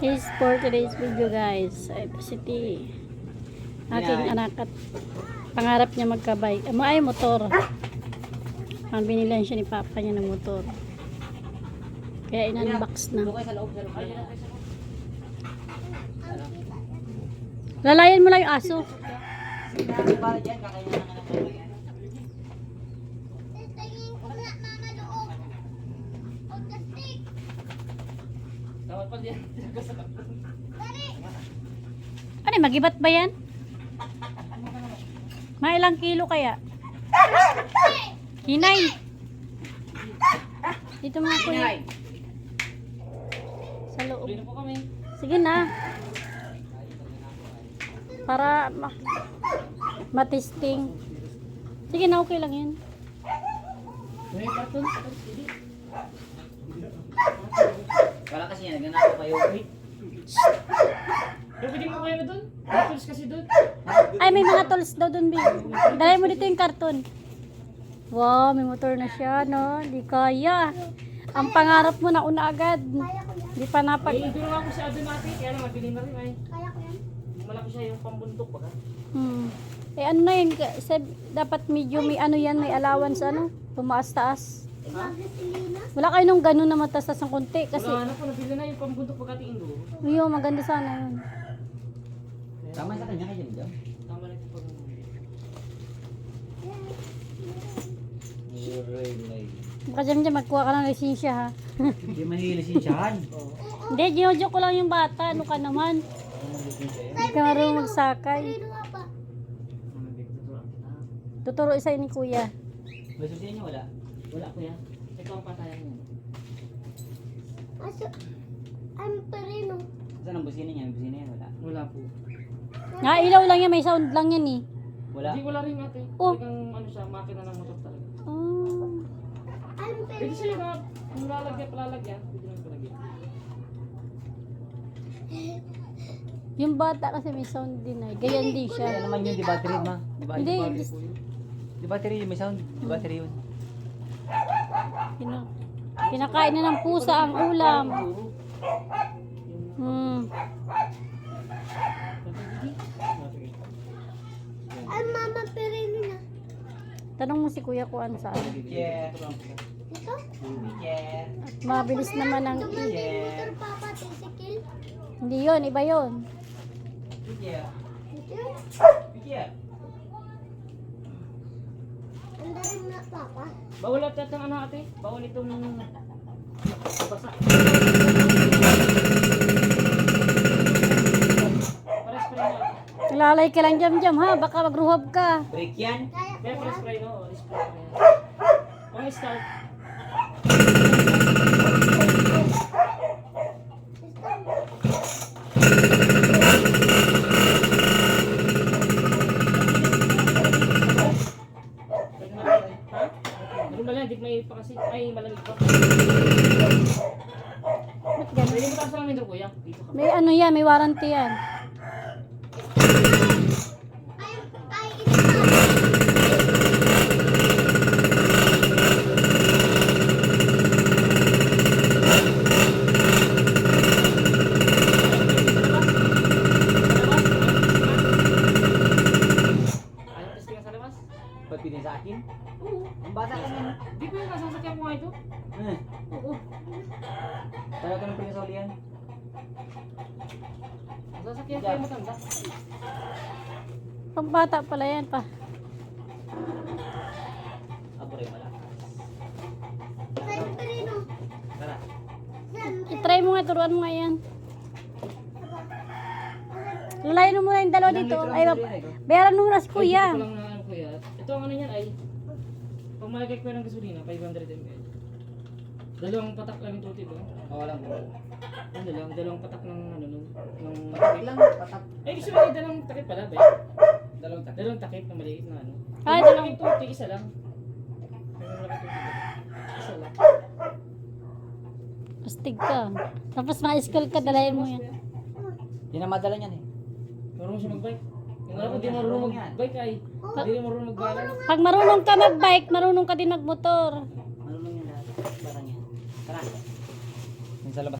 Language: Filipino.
This for today's video guys. Ay, si T. Aking Yan. anak at pangarap niya magka-bike. Amo ay motor. Ang binilan siya ni papa niya ng motor. Kaya in-unbox na. Lalayan mo lang yung aso. Sige, para dyan, kakainin na ka ng kayo. Tawad pa dyan. Ano, magibat ba yan? Mga ilang kilo kaya? Hinay. Dito mga kuya. Sa loob. Sige na. Para ma matisting. Sige na, okay lang yan. Hindi. Wala kasi yan, nagnanakaw kayo. Pero pwede mo kayo na doon. May tools kasi doon. Ay, may mga tools daw dun, Bill. Dalay mo dito yung karton. Wow, may motor na siya, no? Di kaya. Ang pangarap mo na una agad. Di pa napag... Ay, doon ako sa doon natin. Kaya lang, mabili na rin ay. Malaki siya yung pambuntok baka. Hmm. Eh, ano na yun? Dapat medyo may ano yan, may allowance, ano? Tumaas-taas. Wala kayo nung ganun na matasas ng konti. Kasi, Wala na po, nabili na yung pambuntok pagkatingin doon. yun, maganda sana yun. Tama sa kanya kayo dyan. Tama na ito pag... Baka dyan dyan, magkuha ka ng lisensya, ha? Hindi mahili si Chan. Hindi, ginojoke ko lang yung bata. Ano ka naman? Hindi ka marunong magsakay. Tuturo isa ni kuya. May susiyan niyo wala? Wala ko yan. Ikaw ang patayan mo. I'm perino. Saan ang busina niya? Ang busina yan wala. Wala po. Nga, ilaw lang yan. May sound lang yan, eh. Wala? Hindi wala rin ate. Oh. Talagang ano siya, makina ng motor talaga. Oh. I'm Pwede perino. siya yung mga- kung lalagyan, palalagyan. Pwede lang palagyan. Yung bata kasi may sound din, ay. Gayan din Kaya siya. naman yun, di battery ma. Di ba? Hindi, Di, di battery yun, may sound. Di battery yun. Kina- kinakain na ng pusa ang ulam. Hmm. I'm mama perino na. Tanong mo si kuya kung ano saan. Ito? At mabilis naman ang... Hindi yon iba yun. Yeah. Ang daring na papa. Bawal at ang ano ate? Bawal itong basa. Para spray na. Lalay ka lang jam jam ha. Baka magruhab ka. Break yan. Kaya para spray no, na yan. Pang start. Pwede na rin. Ha? Meron ba lang, di may pa kasi, ay malamig pa. Ba't ganun? Pwede mo taas lang nito kuya. Dito ka. May ano yan, may warranty yan. ay, ay, ito na. Ayaw testing ka sa labas? Ba't pinay sa akin? Oo. Ang bata ka yan. Di ba yung kasasakyan nga ito? Eh. Oo. Talaga ng pinasoli yan. Sasakyan yung matanda. Pang bata pala yan pa. Abore pala. Tara. I-try mo nga, turuan mo nga yan. Lalayan mo muna yung dalawa dito. Ay, bayaran mo si na ano kuya. Ito ang ano yan ay, pag malagay ko ng gasolina, 500 ml. Dalawang patak lang yung tuti ko. Oo lang. Ano lang, dalawang patak ng ano nun. Ng Patak lang. Patak. Ay, gusto mo yung dalawang takip pala ba? Dalawang takip. Dalawang takip na maliit na ano. Ah, Yung dalawang- tuti, isa lang. Isa lang. Astig ka. Tapos ma-school ka, dalayan mo yan. Hindi na madala niyan eh. Marunong siya mag-bike. Yung alam marunong mag-bike ay. Oh. Di rin marunong oh, mag-balance. Pag marunong ka mag-bike, marunong ka din magmotor. Marunong yan lahat. Parang yan. Tara. Yung labas.